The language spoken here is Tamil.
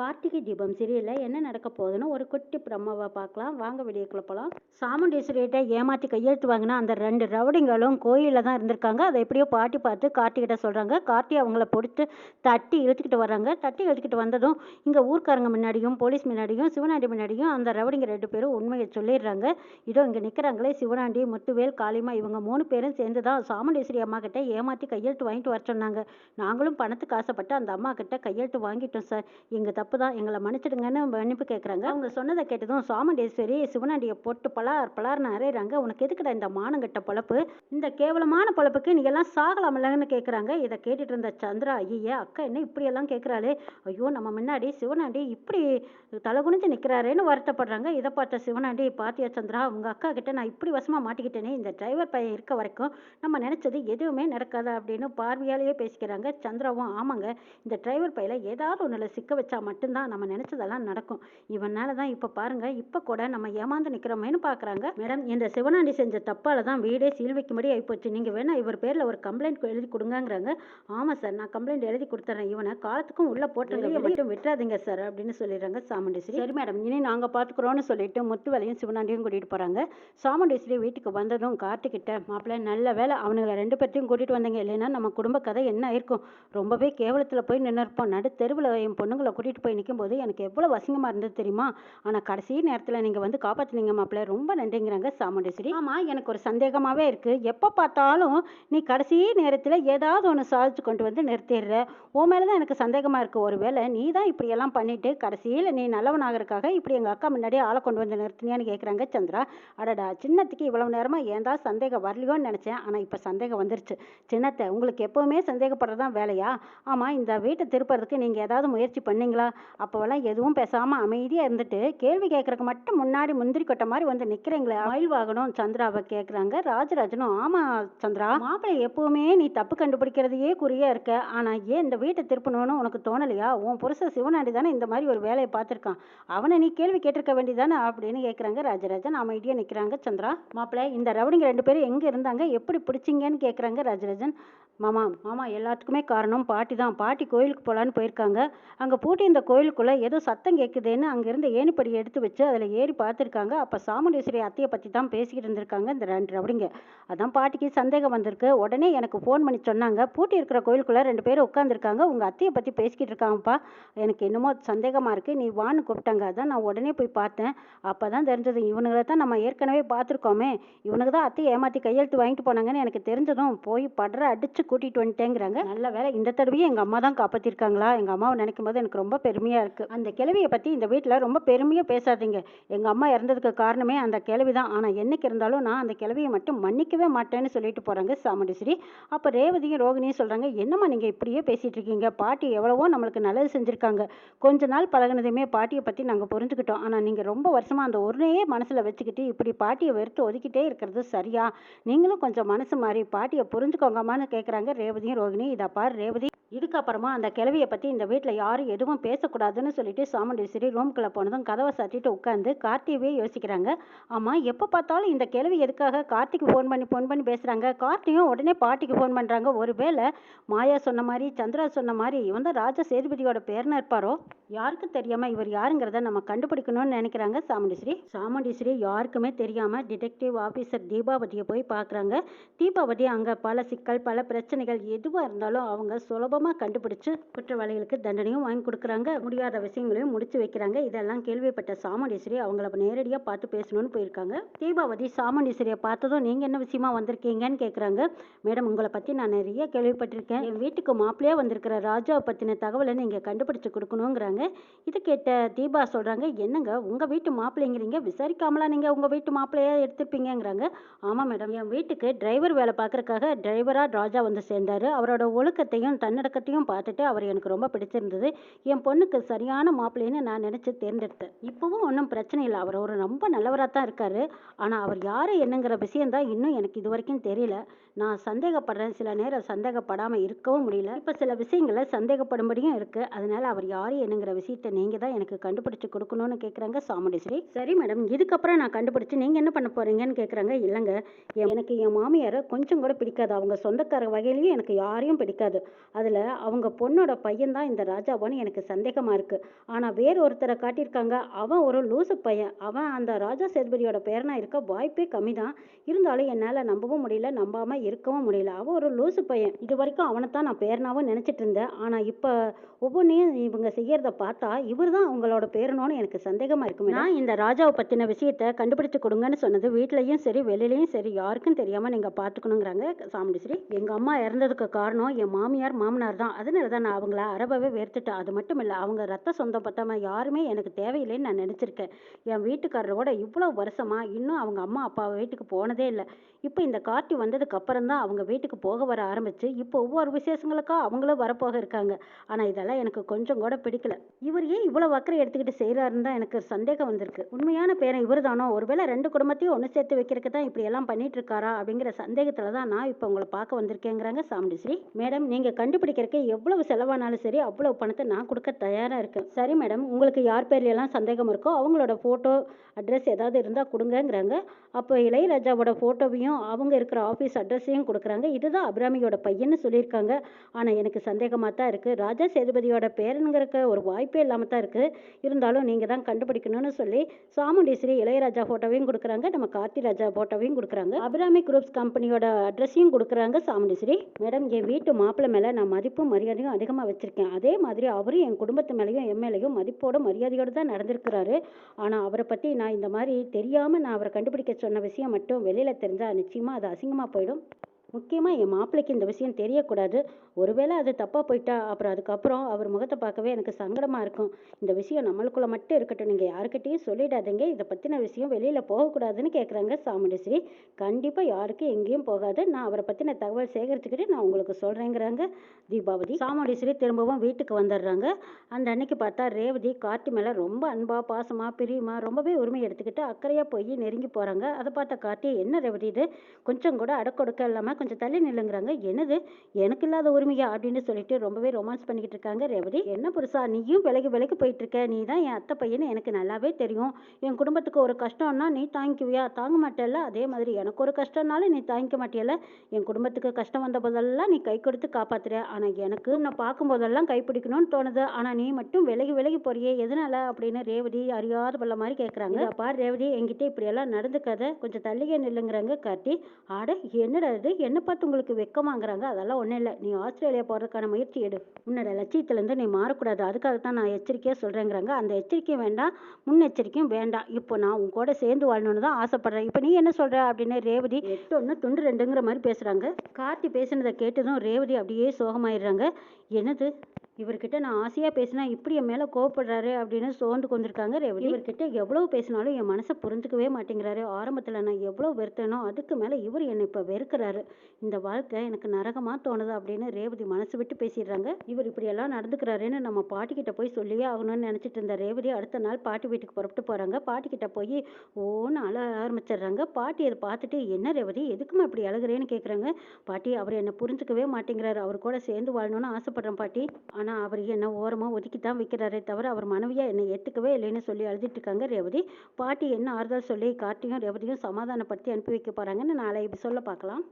கார்த்திகை தீபம் சீரியலில் என்ன நடக்க போகுதுன்னு ஒரு குட்டி பிரம்மாவை பார்க்கலாம். வாங்க வெளியே போகலாம் சாமுண்டீஸ்வரிகிட்ட ஏமாற்றி கையெழுத்து வாங்கினா அந்த ரெண்டு ரவுடிங்களும் கோயிலில் தான் இருந்திருக்காங்க. அதை எப்படியோ பாட்டி பார்த்து கார்த்திகிட்ட சொல்கிறாங்க கார்த்தி அவங்கள பொடுத்து தட்டி இழுத்துக்கிட்டு வராங்க. தட்டி இழுத்துக்கிட்டு வந்ததும் இங்கே ஊர்க்காரங்க முன்னாடியும் போலீஸ் முன்னாடியும் சிவனாண்டி முன்னாடியும் அந்த ரவுடிங்க ரெண்டு பேரும் உண்மையை சொல்லிடுறாங்க. இதோ இங்கே நிற்கிறாங்களே சிவனாண்டி முத்துவேல் காளிமா இவங்க மூணு பேரும் சேர்ந்து தான் சாமுண்டீஸ்வரி அம்மா கிட்ட ஏமாற்றி கையெழுத்து வாங்கிட்டு வர சொன்னாங்க. நாங்களும் பணத்துக்கு ஆசைப்பட்டு அந்த அம்மா கிட்ட கையெழுத்து வாங்கிட்டோம் சார். எங்கள் தப்பு தான் எங்களை மன்னிச்சிடுங்கன்னு மன்னிப்பு கேட்குறாங்க அவங்க சொன்னதை கேட்டதும் சாமுண்டீஸ்வரி சிவனாண்டியை போட்டு பலார் பலார்னு அரைகிறாங்க உனக்கு எதுக்குடா இந்த மானங்கட்ட பொழப்பு? இந்த கேவலமான பொழப்புக்கு நீ எல்லாம் சாகலாமில்லன்னு கேட்குறாங்க இதை கேட்டுட்டு இருந்த சந்திரா ஐயா அக்கா என்ன இப்படியெல்லாம் கேட்குறாளே ஐயோ நம்ம முன்னாடி சிவனாண்டி இப்படி தலை குனிஞ்சு நிற்கிறாரேன்னு வருத்தப்படுறாங்க. இதை பார்த்த சிவனாண்டி பாத்தியா சந்திரா உங்கள் அக்கா கிட்ட நான் இப்படி வசமாக மாட்டிக்கிட்டேனே. இந்த டிரைவர் பையன் இருக்க வரைக்கும் நம்ம நினச்சது எதுவுமே நடக்காது? அப்படின்னு பார்வையாலேயே பேசிக்கிறாங்க. சந்திராவும் ஆமாங்க இந்த டிரைவர் பையில ஏதாவது ஒன்றில் சிக்க வச்சா மட்டும்தான் நம்ம நினச்சதெல்லாம் நடக்கும். இவனால தான் இப்போ பாருங்க இப்போ கூட நம்ம ஏமாந்து நிற்கிறோமேனு பார்க்குறாங்க மேடம் இந்த சிவனாண்டி செஞ்ச தப்பால தான் வீடே சீல் வைக்கும்படி ஆகிப்போச்சு நீங்கள் வேணா இவர் பேரில் ஒரு கம்ப்ளைண்ட் எழுதி கொடுங்கங்கிறாங்க. ஆமாம் சார் நான் கம்ப்ளைண்ட் எழுதி கொடுத்துறேன். இவனை காலத்துக்கும் உள்ளே போட்டுருங்க. மட்டும் விட்டுறாதீங்க சார் அப்படின்னு சொல்லிடுறாங்க சாமுண்டீஸ்வரி. சரி மேடம் இனி நாங்கள் பார்த்துக்குறோன்னு சொல்லிட்டு முத்துவேலையும் சிவனாண்டியும் கூட்டிகிட்டு போகிறாங்க சாமுண்டீஸ்வரி வீட்டுக்கு வந்ததும் கார்த்திகிட்ட மாப்பிள்ளை நல்ல வேலை அவனுங்களை ரெண்டு பேர்த்தையும் கூட்டிகிட்டு வந்தீங்க. இல்லைன்னா நம்ம குடும்ப கதை என்ன ஆயிருக்கும்? ரொம்பவே கேவலத்தில் போய் நின்று இருப்போம் நடு தெருவில் என் பொண்ணுங்களை கூட்டிகிட்டு போய் நிற்கும்போது எனக்கு எவ்வளோ வசிங்கமாக இருந்தது தெரியுமா? ஆனால் கடைசி நேரத்தில் நீங்கள் வந்து காப்பாற்றினீங்க மாப்பிள்ளை. ரொம்ப நன்றிங்கிறாங்க சாமுண்டேஸ்வரி. ஆமாம் எனக்கு ஒரு சந்தேகமாகவே இருக்குது எப்போ பார்த்தாலும் நீ கடைசி நேரத்தில் ஏதாவது ஒன்று சாதிச்சு கொண்டு வந்து நிறுத்திடுற. உன் மேலே தான் எனக்கு சந்தேகமாக இருக்குது ஒருவேளை நீ தான் இப்படியெல்லாம் பண்ணிவிட்டு கடைசியில் நீ நல்லவனாகிறதுக்காக இப்படி எங்கள் அக்கா முன்னாடியே ஆளை கொண்டு வந்து நிறுத்தினியான்னு கேட்குறாங்க சந்திரா. அடடா சின்னத்துக்கு இவ்வளவு நேரமாக ஏன்டா சந்தேகம் வரலையோன்னு நினச்சேன். ஆனால் இப்போ சந்தேகம் வந்துருச்சு. சின்னத்தை உங்களுக்கு எப்போவுமே சந்தேகப்படுறது தான் வேலையா? ஆமாம் இந்த வீட்டை திருப்புறதுக்கு நீங்கள் ஏதாவது முயற்சி பண்ணீங்களா? அப்போவெல்லாம் எதுவும் பேசாமல் அமைதியாக இருந்துட்டு கேள்வி கேட்குறக்கு மட்டும் முன்னாடி முந்திரி கொட்டை மாதிரி வந்து நிற்கிறீங்களே ஆயில் வாகனம் சந்திராவை கேட்குறாங்க ராஜராஜனும் ஆமாம் சந்திரா மாப்பிள்ளை எப்போவுமே நீ தப்பு கண்டுபிடிக்கிறதையே குறியா இருக்க. ஆனால் ஏன் இந்த வீட்டை திருப்பணும்னு உனக்கு தோணலையா? உன் புருஷன் சிவனாண்டி தானே இந்த மாதிரி ஒரு வேலையை பார்த்துருக்கான். அவனை நீ கேள்வி கேட்டிருக்க வேண்டியதானே அப்படின்னு கேட்குறாங்க ராஜராஜன் அமைதியாக நிற்கிறாங்க சந்திரா. மாப்பிள்ளை இந்த ரவுடிங்க ரெண்டு பேரும் எங்கே இருந்தாங்க? எப்படி பிடிச்சிங்கன்னு கேட்குறாங்க ராஜராஜன். மாமா மாமா எல்லாத்துக்குமே காரணம் பாட்டி தான் பாட்டி கோயிலுக்கு போகலான்னு போயிருக்காங்க. அங்கே பூட்டி இந்த கோயிலுக்குள்ளே ஏதோ சத்தம் கேட்குதுன்னு அங்கேருந்து ஏணிப்படி எடுத்து வச்சு அதில் ஏறி பார்த்துருக்காங்க. அப்போ சாமுண்டீஸ்வரி அத்தையை பற்றி தான் பேசிக்கிட்டு இருந்திருக்காங்க இந்த ரெண்டு ரவுடிங்க. அதான் பாட்டிக்கு சந்தேகம் வந்திருக்கு. உடனே எனக்கு ஃபோன் பண்ணி சொன்னாங்க. பூட்டி இருக்கிற கோயிலுக்குள்ளே ரெண்டு பேரும் உட்காந்துருக்காங்க உங்கள் அத்தையை பற்றி பேசிக்கிட்டு இருக்காங்கப்பா. எனக்கு என்னமோ சந்தேகமாக இருக்குது நீ வான்னு கூப்பிட்டாங்க. அதான் நான் உடனே போய் பார்த்தேன். அப்போ தான் தெரிஞ்சது இவனுங்களை தான் நம்ம ஏற்கனவே பார்த்துருக்கோமே. இவனுக்கு தான் அத்தையை ஏமாற்றி கையெழுத்து வாங்கிட்டு போனாங்கன்னு எனக்கு தெரிஞ்சதும் போய் படுற அடித்து கூட்டிகிட்டு வந்துட்டேங்கிறாங்க. நல்ல வேலை இந்த தடவையும் எங்கள் அம்மா தான் காப்பாற்றிருக்காங்களா எங்கள் அம்மாவை நினைக்கும் போது எனக்கு ரொம்ப பெருமையாக இருக்குது அந்த கிழவியை பற்றி இந்த வீட்டில் ரொம்ப பெருமையாக பேசாதீங்க. எங்கள் அம்மா இறந்ததுக்கு காரணமே அந்த கிழவி தான். ஆனால் என்னைக்கு இருந்தாலும் நான் அந்த கிழவியை மட்டும் மன்னிக்கவே மாட்டேன்னு சொல்லிட்டு போகிறாங்க சாமுண்டீஸ்வரி. அப்போ ரேவதியும் ரோகிணியும் சொல்கிறாங்க என்னம்மா நீங்கள் இப்படியே பேசிகிட்டு இருக்கீங்க? பாட்டி எவ்வளவோ நம்மளுக்கு நல்லது செஞ்சுருக்காங்க. கொஞ்ச நாள் பழகுனதுமே பாட்டியை பற்றி நாங்கள் புரிஞ்சுக்கிட்டோம். ஆனால் நீங்கள் ரொம்ப வருஷமாக அந்த ஒன்றையே மனசில் வச்சுக்கிட்டு இப்படி பாட்டியை வெறுத்து ஒதுக்கிட்டே இருக்கிறது சரியா? நீங்களும் கொஞ்சம் மனசு மாறி பாட்டியை புரிஞ்சுக்கோங்கம்மான்னு கேட்குறாங்க ரேவதியும் ரோகிணி இதை பார் ரேவதி. இதுக்கப்புறமா அந்த கிழவியை பற்றி இந்த வீட்டில் யாரும் எதுவும் பேசக்கூடாதுன்னு சொல்லிட்டு சாமுண்டீஸ்வரி ரூம்குள்ளே போனதும் கதவை சாத்திட்டு உட்காந்து கார்த்தியவே யோசிக்கிறாங்க. ஆமாம் எப்போ பார்த்தாலும் இந்த கிழவி எதுக்காக கார்த்திக்கு ஃபோன் பண்ணி ஃபோன் பண்ணி பேசுகிறாங்க கார்த்தியும் உடனே பாட்டிக்கு ஃபோன் பண்ணுறாங்க ஒருவேளை மாயா சொன்ன மாதிரி சந்திரா சொன்ன மாதிரி இவன் தான் ராஜ சேதுபதியோட பேர்னு இருப்பாரோ? யாருக்கும் தெரியாமல் இவர் யாருங்கிறத நம்ம கண்டுபிடிக்கணும்னு நினைக்கிறாங்க சாமுண்டீஸ்வரி சாமுண்டீஸ்வரி யாருக்குமே தெரியாமல் டிடெக்டிவ் ஆஃபீஸர் தீபாவதியை போய் பார்க்குறாங்க. தீபாவதி அங்கே பல சிக்கல் பல பிரச்சனைகள் எதுவாக இருந்தாலும் அவங்க சுலபம் சுலபமாக கண்டுபிடிச்சு குற்றவாளிகளுக்கு தண்டனையும் வாங்கி கொடுக்குறாங்க. முடியாத விஷயங்களையும் முடிச்சு வைக்கிறாங்க. இதெல்லாம் கேள்விப்பட்ட சாமுண்டீஸ்வரி அவங்கள நேரடியாக பார்த்து பேசணும்னு போயிருக்காங்க. தீபாவதி சாமுண்டீஸ்வரியை பார்த்ததும் நீங்கள் என்ன விஷயமா வந்திருக்கீங்கன்னு கேட்குறாங்க மேடம் உங்களை பற்றி நான் நிறைய கேள்விப்பட்டிருக்கேன். என் வீட்டுக்கு மாப்பிளையாக வந்திருக்கிற ராஜாவை பற்றின தகவலை நீங்கள் கண்டுபிடிச்சு கொடுக்கணுங்கிறாங்க இது கேட்ட தீபா சொல்கிறாங்க என்னங்க உங்கள் வீட்டு மாப்பிள்ளைங்கிறீங்க? விசாரிக்காமலாம் நீங்கள் உங்கள் வீட்டு மாப்பிள்ளையாக எடுத்திருப்பீங்கங்கிறாங்க. ஆமாம் மேடம். என் வீட்டுக்கு டிரைவர் வேலை பார்க்கறக்காக டிரைவராக ராஜா வந்து சேர்ந்தார். அவரோட ஒழுக்கத்தையும் தன்னடக்கத்தையும் பார்த்துட்டு அவர் எனக்கு ரொம்ப பிடிச்சிருந்தது. என் பொண்ணுக்கு சரியான மாப்பிள்ளைன்னு நான் நினச்சி தேர்ந்தெடுத்தேன். இப்போவும் ஒன்றும் பிரச்சனை இல்லை. அவர் ஒரு ரொம்ப நல்லவராக தான் இருக்காரு. ஆனால் அவர் யார் என்னங்கிற விஷயம்தான் இன்னும் எனக்கு இது வரைக்கும் தெரியல. நான் சந்தேகப்படுறேன். சில நேரம் சந்தேகப்படாமல் இருக்கவும் முடியல. இப்போ சில விஷயங்களை சந்தேகப்படும்படியும் இருக்குது அதனால அவர் யார் என்னங்கிற விஷயத்த நீங்கள் தான் எனக்கு கண்டுபிடிச்சு கொடுக்கணும்னு கேட்குறாங்க சாமுண்டீஸ்வரி. சரி மேடம் இதுக்கப்புறம் நான் கண்டுபிடிச்சு நீங்கள் என்ன பண்ண போகிறீங்கன்னு கேட்குறாங்க இல்லைங்க என்- எனக்கு என் மாமியாரை கொஞ்சம் கூட பிடிக்காது. அவங்க சொந்தக்கார வகையிலையும் எனக்கு யாரையும் பிடிக்காது. அதில் அவங்க பொண்ணோட பையன் தான் இந்த ராஜாவான்னு எனக்கு சந்தேகமாக இருக்குது ஆனால் வேற ஒருத்தரை காட்டியிருக்காங்க. அவன் ஒரு லூசு பையன். அவன் அந்த ராஜா சேதுபதியோட பேரனா இருக்க வாய்ப்பே கம்மி தான் இருந்தாலும் என்னால் நம்பவும் முடியல. நம்பாமல் இருக்கவும் முடியல. அவன் ஒரு லூசு பையன். இது வரைக்கும் அவனை தான் நான் பேரனாவும் நினச்சிட்டு இருந்தேன். ஆனால் இப்போ ஒவ்வொன்றையும் இவங்க செய்யறத பார்த்தா இவர் தான் அவங்களோட பேரனோன்னு எனக்கு சந்தேகமாக இருக்கும் நான் இந்த ராஜாவை பற்றின விஷயத்த கண்டுபிடிச்சு கொடுங்கன்னு சொன்னது வீட்லேயும் சரி வெளியிலையும் சரி யாருக்கும் தெரியாமல் நீங்கள் பார்த்துக்கணுங்கிறாங்க சாமுண்டீஸ்வரி. எங்கள் அம்மா இறந்ததுக்கு காரணம் என் மாமியார் மாமனார் தான். அதனால தான் நான் அவங்கள அறவே வேர்த்துட்டேன். அது மட்டும் இல்லை அவங்க ரத்த சொந்தம் பத்தாம யாருமே எனக்கு தேவையில்லைன்னு நான் நினச்சிருக்கேன். என் வீட்டுக்காரரோட இவ்வளோ வருஷமாக இன்னும் அவங்க அம்மா அப்பா வீட்டுக்கு போனதே இல்லை. இப்போ இந்த கார்த்தி வந்ததுக்கு அப்புறம் தான் அவங்க வீட்டுக்கு போக வர ஆரம்பிச்சு இப்போ ஒவ்வொரு விசேஷங்களுக்கா அவங்களும் வரப்போக இருக்காங்க. ஆனால் இதெல்லாம் எனக்கு கொஞ்சம் கூட பிடிக்கல. இவர் ஏன் இவ்வளோ வக்கரை எடுத்துக்கிட்டு செய்கிறாருன்னு தான் எனக்கு சந்தேகம் வந்திருக்கு. உண்மையான பேரன் இவர் தானோ? ஒருவேளை ரெண்டு குடும்பத்தையும் ஒன்று சேர்த்து வைக்கிறதுக்கு தான் இப்படி எல்லாம் பண்ணிட்டு இருக்காரா? அப்படிங்கிற சந்தேகத்தில் தான் நான் இப்போ உங்களை பார்க்க வந்திருக்கேங்கிறாங்க சாமுண்டீஸ்வரி மேடம் நீங்கள் கண்டுபிடிக்கிறதுக்கு எவ்வளவு செலவானாலும் சரி அவ்வளோ பணத்தை நான் கொடுக்க தயாராக இருக்கேன். சரி மேடம் உங்களுக்கு யார் பேர்ல எல்லாம் சந்தேகம் இருக்கோ அவங்களோட ஃபோட்டோ அட்ரஸ் ஏதாவது இருந்தால் கொடுங்கங்கிறாங்க. அப்போ இளையராஜாவோட ஃபோட்டோவையும் அவங்க இருக்கிற ஆஃபீஸ் அட்ரஸ் அட்ரஸையும் கொடுக்குறாங்க. இதுதான் அபிராமியோட பையன்னு சொல்லியிருக்காங்க. ஆனால் எனக்கு சந்தேகமாக தான் இருக்குது ராஜா சேதுபதியோட பேரனுங்கிறக்க ஒரு வாய்ப்பே இல்லாமல் தான் இருக்குது இருந்தாலும் நீங்கள் தான் கண்டுபிடிக்கணும்னு சொல்லி சாமுண்டீஸ்வரி இளையராஜா ஃபோட்டோவையும் கொடுக்குறாங்க. நம்ம கார்த்தி ராஜா ஃபோட்டோவையும் கொடுக்குறாங்க. அபிராமி குரூப்ஸ் கம்பெனியோட அட்ரஸையும் கொடுக்குறாங்க சாமுண்டீஸ்வரி. மேடம் என் வீட்டு மாப்பிள்ளை மேலே நான் மதிப்பும் மரியாதையும் அதிகமாக வச்சுருக்கேன். அதே மாதிரி அவரும் என் குடும்பத்து மேலேயும் என் மேலேயும் மதிப்போட மரியாதையோடு தான் நடந்திருக்கிறாரு. ஆனால் அவரை பற்றி நான் இந்த மாதிரி தெரியாமல் நான் அவரை கண்டுபிடிக்க சொன்ன விஷயம் மட்டும் வெளியில் தெரிஞ்சால் நிச்சயமாக அது அசிங்கமாக போயிடும். முக்கியமாக என் மாப்பிள்ளைக்கு இந்த விஷயம் தெரியக்கூடாது. ஒருவேளை அது தப்பாக போயிட்டா அப்புறம் அதுக்கப்புறம் அவர் முகத்தை பார்க்கவே எனக்கு சங்கடமாக இருக்கும். இந்த விஷயம் நம்மளுக்குள்ளே மட்டும் இருக்கட்டும். நீங்கள் யாருக்கிட்டையும் சொல்லிடாதீங்க. இதை பற்றின விஷயம் வெளியில் போகக்கூடாதுன்னு கேட்குறாங்க சாமுண்டீஸ்வரி. கண்டிப்பாக யாருக்கும் எங்கேயும் போகாது. நான் அவரை பற்றின தகவல் சேகரித்துக்கிட்டு நான் உங்களுக்கு சொல்கிறேங்கிறாங்க தீபாவதி. சாமுண்டீஸ்வரி திரும்பவும் வீட்டுக்கு வந்துடுறாங்க. அந்த அன்னைக்கு பார்த்தா ரேவதி கார்த்தி மேலே ரொம்ப அன்பாக பாசமாக பிரியமா ரொம்பவே உரிமை எடுத்துக்கிட்டு அக்கறையாக போய் நெருங்கி போகிறாங்க அதை பார்த்த கார்த்தி என்ன ரேவதி இது? கொஞ்சம் கூட அடக்கொடுக்க இல்லாமல் கொஞ்சம் தள்ளி நில்லுங்கிறாங்க. என்னது? எனக்கு இல்லாத உரிமையா? அப்படின்னு சொல்லிட்டு ரொம்பவே ரொமான்ஸ் பண்ணிக்கிட்டு இருக்காங்க ரேவதி. என்ன புருஷா? நீயும் விலகி விலகி போயிட்டு இருக்க நீ தான் என் அத்தை பையன்னு எனக்கு நல்லாவே தெரியும். என் குடும்பத்துக்கு ஒரு கஷ்டம்னா நீ தாங்கிக்குவியா? தாங்க மாட்டேல்ல? அதே மாதிரி எனக்கு ஒரு கஷ்டம்னாலும் நீ தாங்கிக்க மாட்டியல்ல என் குடும்பத்துக்கு கஷ்டம் வந்த போதெல்லாம் நீ கை கொடுத்து காப்பாத்துற. ஆனா எனக்கு நான் பார்க்கும்போதெல்லாம் கை பிடிக்கணும்னு தோணுது. ஆனா நீ மட்டும் விலகி விலகி போறியே. எதனால? அப்படின்னு ரேவதி அறியாத பள்ள மாதிரி கேட்குறாங்க அப்பா ரேவதி என்கிட்ட இப்படியெல்லாம் நடந்துக்காத கொஞ்சம் தள்ளியே நில்லுங்கிறாங்க கார்த்தி. ஆட என்னடா இது? என்ன பார்த்து உங்களுக்கு வெக்கமாங்கிறாங்க அதெல்லாம் ஒன்றும் இல்லை. நீ ஆஸ்திரேலியா போகிறதுக்கான முயற்சி எடு. உன்னோட லட்சியத்துலேருந்து நீ மாறக்கூடாது. அதுக்காக தான் நான் எச்சரிக்கையாக சொல்கிறேங்கிறாங்க அந்த எச்சரிக்கையும் வேண்டாம் முன்னெச்சரிக்கையும் வேண்டாம். இப்போ நான் உன் கூட சேர்ந்து வாழணும்னு தான் ஆசைப்படுறேன். இப்போ நீ என்ன சொல்கிற அப்படின்னு ரேவதி எட்டு ஒன்று துண்டு ரெண்டுங்கிற மாதிரி பேசுகிறாங்க கார்த்தி பேசுனதை கேட்டதும் ரேவதி அப்படியே சோகமாயிடுறாங்க. என்னது? இவர்கிட்ட நான் ஆசையாக பேசினா இப்படி என் மேலே கோவப்படுறாரு அப்படின்னு சோர்ந்து கொண்டிருக்காங்க ரேவதி. இவர்கிட்ட எவ்வளவு பேசினாலும் என் மனசை புரிஞ்சுக்கவே மாட்டேங்கிறாரு. ஆரம்பத்தில் நான் எவ்வளோ வெறுத்தேனோ அதுக்கு மேலே இவர் என்னை இப்போ வெறுக்கிறாரு. இந்த வாழ்க்கை எனக்கு நரகமாக தோணுது அப்படின்னு ரேவதி மனசு விட்டு பேசிடுறாங்க. இவர் இப்படியெல்லாம் நடந்துக்கிறாருன்னு நம்ம பாட்டிக்கிட்ட போய் சொல்லியே ஆகணும்னு நினச்சிட்டு இருந்த ரேவதி அடுத்த நாள் பாட்டி வீட்டுக்கு புறப்பட்டு போகிறாங்க பாட்டிக்கிட்ட போய் ஓன்னு அழ ஆரம்பிச்சிடுறாங்க. பாட்டி அதை பார்த்துட்டு என்ன ரேவதி எதுக்குமா இப்படி அழுகிறேன்னு கேட்குறாங்க பாட்டி அவர் என்னை புரிஞ்சுக்கவே மாட்டேங்கிறாரு. அவர் கூட சேர்ந்து வாழணும்னு ஆசைப்படுறேன் பாட்டி. ஆனால் அவர் என்னை ஓரமாக ஒதுக்கி தான் வைக்கிறாரே தவிர அவர் மனைவியாக என்னை ஏற்றுக்கவே இல்லைன்னு சொல்லி அழுதுட்டு இருக்காங்க ரேவதி. பாட்டி என்ன ஆறுதல் சொல்லி கார்த்தியும் ரேவதியும் சமாதானப்படுத்தி அனுப்பி வைக்க போகிறாங்கன்னு நாளை சொல்ல பார்க்கலாம்.